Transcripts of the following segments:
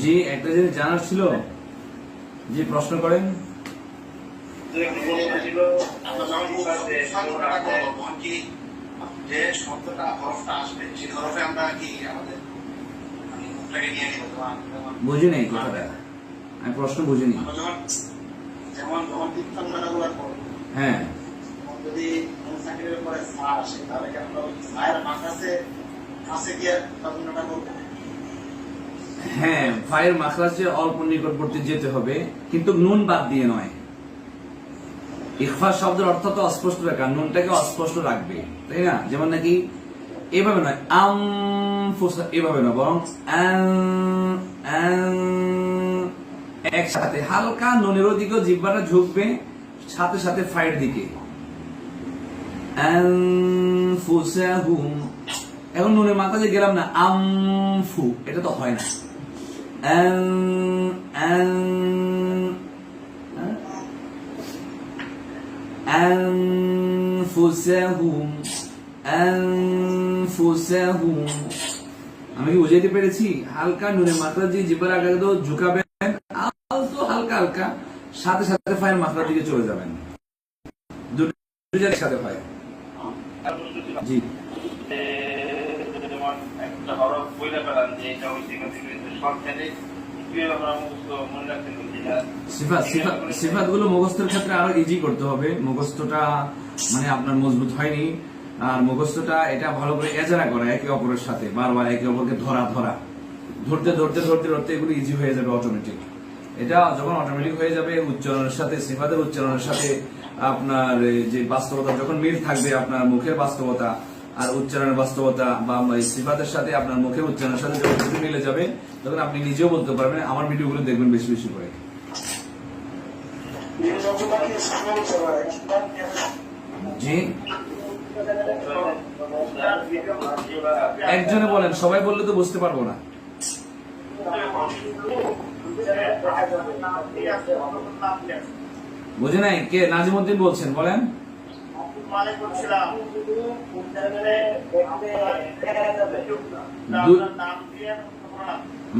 জি, একটা জিনিস জানার ছিল? জি, প্রশ্ন করেন। যে শব্দটা হরফটা আসবে সেই হরফে আমরা কি আমাদের মুখটাকে নিয়ে নিব বুঝি নাই কথাটা আমি প্রশ্ন বুঝিনি হ্যাঁ যদি হ্যাঁ ফায়ের মাখরাজে অল্প নিকটবর্তী যেতে হবে, কিন্তু নুন বাদ দিয়ে নয়। ইখফা শব্দের অর্থ তো অস্পষ্ট রাখা নুনটাকে অস্পষ্ট রাখবে, তাই না? যেমন নাকি এভাবে নয় আম এভাবে নয়, বরং একসাথে হালকা নুনের দিকেও জিব্বাটা ঝুঁকবে, সাথে সাথে ফায়ের দিকে। আনফুসাহুম এখন নুনের মাথাতে গেলাম না, আমফু, এটা তো হয় না। আমি কি বুঝাইতে পেরেছি? হালকা নুনের মাত্রা দিয়ে জিব্বার আগে তো ঝুঁকাবেন, আলতো হালকা হালকা, সাথে সাথে ফায়ের মাত্রার দিকে চলে যাবেন। দুটো সাথে হয়। জি। একটা হরফ বইলে পেলাম যে এটা ওই থেকে সরকারে মুখস্থের ক্ষেত্রে আরও ইজি করতে হবে। মুখস্থটা মানে আপনার মজবুত হয়নি। আর মুখস্থটা এটা ভালো করে এজারা করা একে অপরের সাথে বারবার একে অপরকে ধরা ধরা। ধরতে ধরতে ধরতে ধরতে এগুলো ইজি হয়ে যাবে অটোমেটিক এটা যখন অটোমেটিক হয়ে যাবে উচ্চারণের সাথে সিফাতের উচ্চারণের সাথে আপনার যে বাস্তবতা যখন মিল থাকবে আপনার মুখের বাস্তবতা আর উচ্চারণের বাস্তবতা বা সিফাতের সাথে আপনার মুখের উচ্চারণের সাথে যখন মিলে যাবে, তখন আপনি নিজেও বলতে পারবেন, আমার ভিডিওগুলো দেখবেন বেশি বেশি করে। একজনে বলেন, সবাই বললে তো বুঝতে পারব না। বুঝে নাই? কে? নাজিমুদ্দিন বলছেন, বলেন।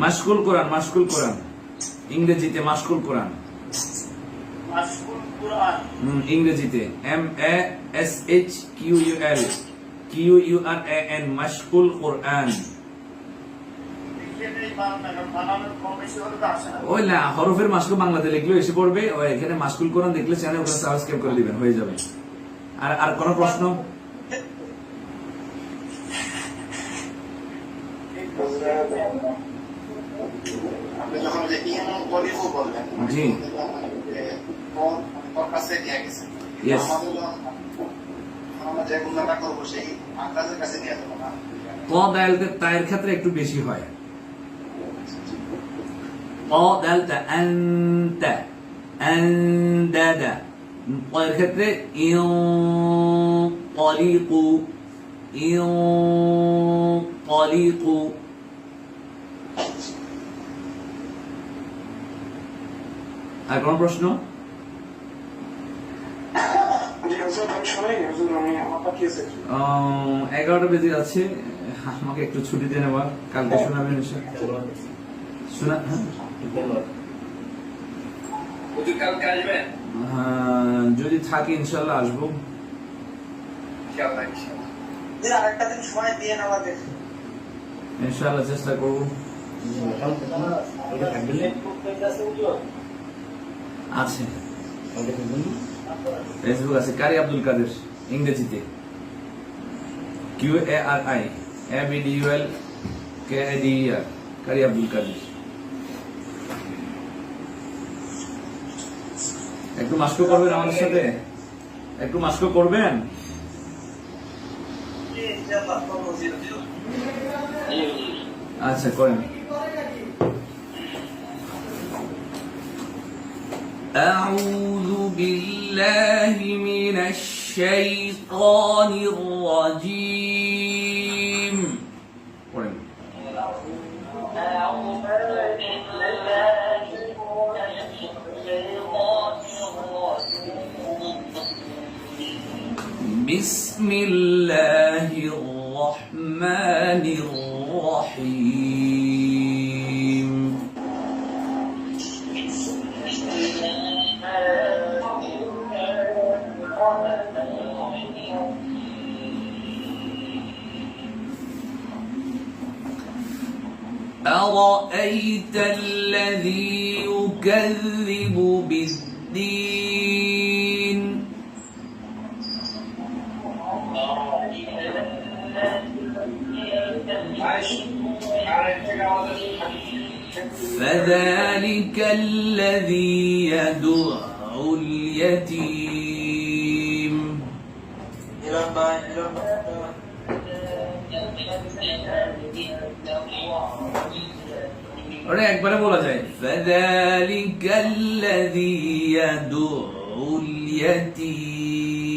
মাসকুল কোরআন মাসকুল কোরআন। ইংরেজিতে মাসকুল কোরআন। ইংরেজিতে। M A S H Q U L Q U R A N Mashqul Quran ওই না হরফের মাসকুল বাংলাতে লিখলে এসে পড়বে। ওই এখানে মাসকুল কোরআন দেখলে চ্যানেল ওখানে সাবস্ক্রাইব করে দিবেন হয়ে যাবে। আর আর কোনো প্রশ্ন? জি। তায়ের ক্ষেত্রে একটু বেশি হয়। ক দায়ালতে আনতা আন্দাদা কয়ের ক্ষেত্রে ইউ ইউ আর কোন প্রশ্ন? এগারোটা বেজে যাচ্ছে। আমাকে একটু ছুটি দিয়ে নেবার কালকে শোনাবেন এসে। শোনা হ্যাঁ? কালকে আসবেন হ্যাঁ, থাকি ইনশাল্লাহ আসব। ইনশাল্লাহ চেষ্টা করব। আছে। ফেসবুক আছে কারি আব্দুল কাদের ইংরেজিতে। Q A R I A B D U L K A D R Qari Abdul Kader. একটু মাস্ক করবেন আমাদের সাথে একটু মাস্ক করবেন আচ্ছা করেন أعوذ بالله من الشيطان الرجيم قرن. بسم الله الرحمن الرحيم. أرأيت الذي يكذب بالدين؟ فذلك الذي يدع اليتيم ওটা একবারে বলা যায় فذلك الذي يدع اليتيم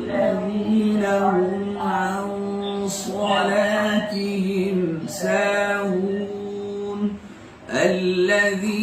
الذين هم عن صلاتهم ساهون. الذين